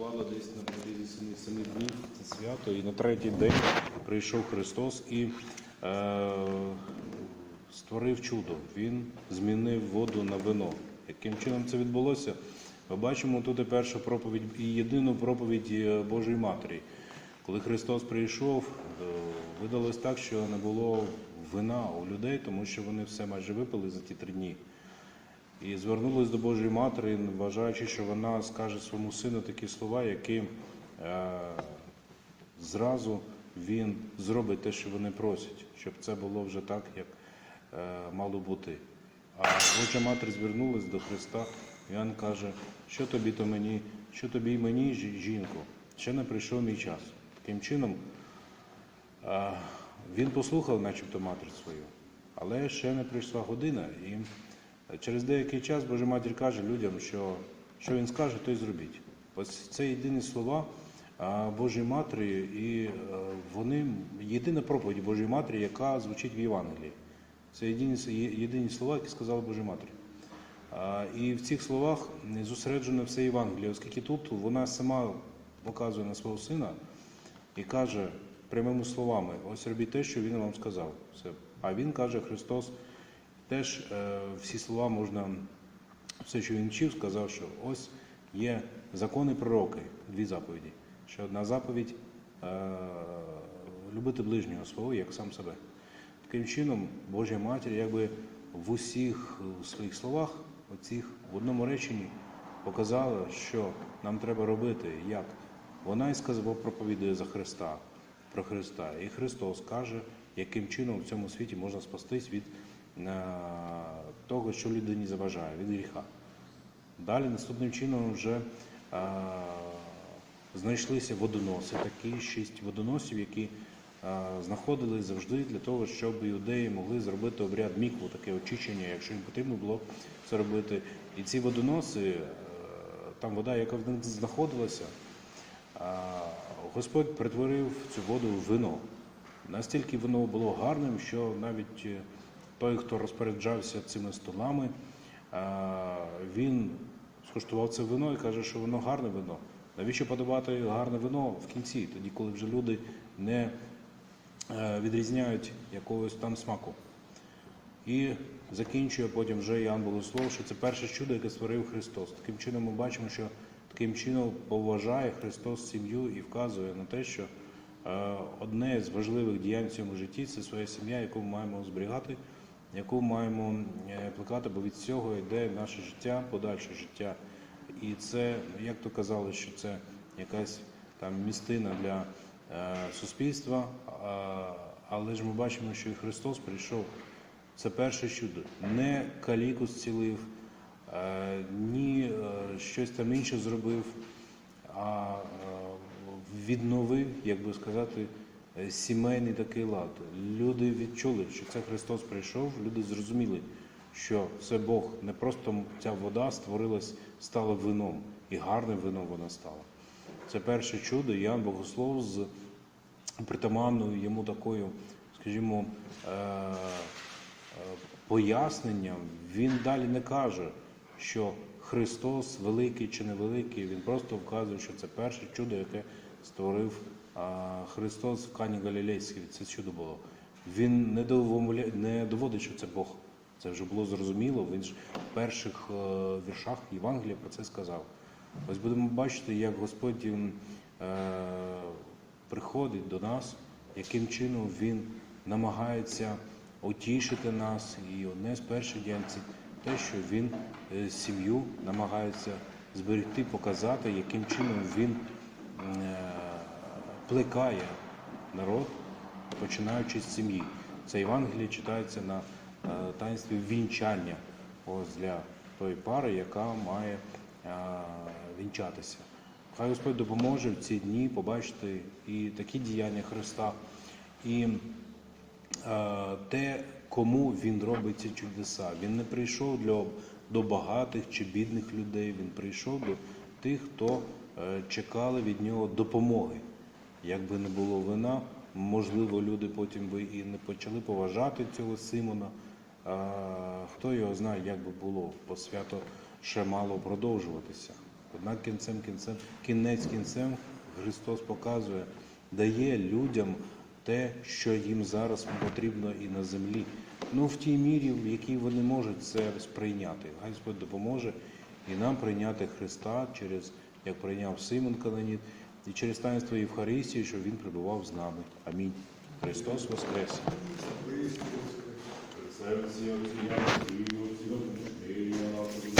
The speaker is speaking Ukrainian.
святкували десь на протязі семи, семи днів це свято, і на третій день прийшов Христос і е, створив чудо. Він змінив воду на вино. Яким чином це відбулося? Ми бачимо тут і першу проповідь і єдину проповідь е, Божої Матері. Коли Христос прийшов, е, видалось так, що не було вина у людей, тому що вони все майже випили за ті три дні. І звернулись до Божої Матері, вважаючи, що вона скаже своєму сину такі слова, які е, зразу він зробить те, що вони просять, щоб це було вже так, як е, мало бути. А Божа Матір звернулась до Христа, і Іоанн каже, що тобі то мені, що тобі мені, жі- жінко, ще не прийшов мій час. Таким чином, е, він послухав, начебто, матір свою, але ще не прийшла година. І через деякий час Божа матір каже людям, що що він скаже, то й зробіть. Ось це єдині слова Божої Матері, і е, вони єдина проповідь Божої Матері, яка звучить в Євангелії. Це єдині, єдині слова, які сказала Божа Матері. І в цих словах зосереджено все Євангеліє, оскільки тут вона сама показує на свого сина і каже прямими словами: ось робіть те, що він вам сказав. Все. А він каже, Христос, теж е, всі слова можна, все, що він вчив, сказав, що ось є закони пророки, дві заповіді. Що одна заповідь е, любити ближнього свого як сам себе. Таким чином, Божа Матір якби в усіх своїх словах, оцих в одному реченні показала, що нам треба робити, як вона і сказала, проповідує за Христа, про Христа. І Христос каже, яким чином в цьому світі можна спастись від того, що людині заважає, від гріха. Далі наступним чином вже е, знайшлися водоноси, такі шість водоносів, які е, знаходились завжди для того, щоб іудеї могли зробити обряд мікву, таке очищення, якщо їм потрібно було це робити. І ці водоноси, е, там вода, яка в них знаходилася, е, Господь перетворив цю воду в вино. Настільки воно було гарним, що навіть е, той, хто розпоряджався цими столами, е, він скуштував це вино і каже, що воно гарне вино. Навіщо подавати гарне вино в кінці, тоді, коли вже люди не е, відрізняють якогось там смаку. І закінчує потім вже Іоанн Богослов, що це перше чудо, яке створив Христос. Таким чином ми бачимо, що таким чином поважає Христос сім'ю і вказує на те, що е, одне з важливих діянь в цьому житті це своя сім'я, яку ми маємо зберігати, яку маємо е, плекати, бо від цього йде наше життя, подальше життя. І це, як то казали, що це якась там містина для е, суспільства, але ж ми бачимо, що і Христос прийшов. Це перше чудо. Не каліку зцілив, е, ні щось там інше зробив, а відновив, як би сказати, сімейний такий лад. Люди відчули, що це Христос прийшов, люди зрозуміли, що це Бог, не просто ця вода створилась, стала вином, і гарним вином вона стала. Це перше чудо, Ян Богослов з притаманною йому такою, скажімо, е, е, поясненням, він далі не каже, що Христос великий чи невеликий, він просто вказує, що це перше чудо, яке створив Христос в Кані Галілейській. Це чудо було. Він не, довомля- не доводить, що це Бог. Це вже було зрозуміло. Він ж в перших е, віршах Євангелія про це сказав. Ось будемо бачити, як Господь е, приходить до нас, яким чином Він намагається утішити нас. І одне з перших діянь це те, що він е, сім'ю намагається зберегти, показати, яким чином він плекає народ, починаючи з сім'ї. Це Євангеліє читається на е, таїнстві вінчання ось для тої пари, яка має е, вінчатися. Хай Господь допоможе в ці дні побачити і такі діяння Христа, і е, те, кому він робить ці чудеса. Він не прийшов для, до багатих чи бідних людей, він прийшов до тих, хто чекали від нього допомоги. Якби не було вина, можливо, люди потім би і не почали поважати цього Симона. А, хто його знає, як би було, бо свято ще мало продовжуватися. Однак кінцем кінцем, кінець кінцем Христос показує, дає людям те, що їм зараз потрібно і на землі. Ну, в тій мірі, в якій вони можуть це сприйняти. Господь допоможе і нам прийняти Христа через, як прийняв Симон Кананіт, і через таїнство Євхаристії, щоб Він пребував з нами. Амінь. Христос Воскрес! Христос Духа,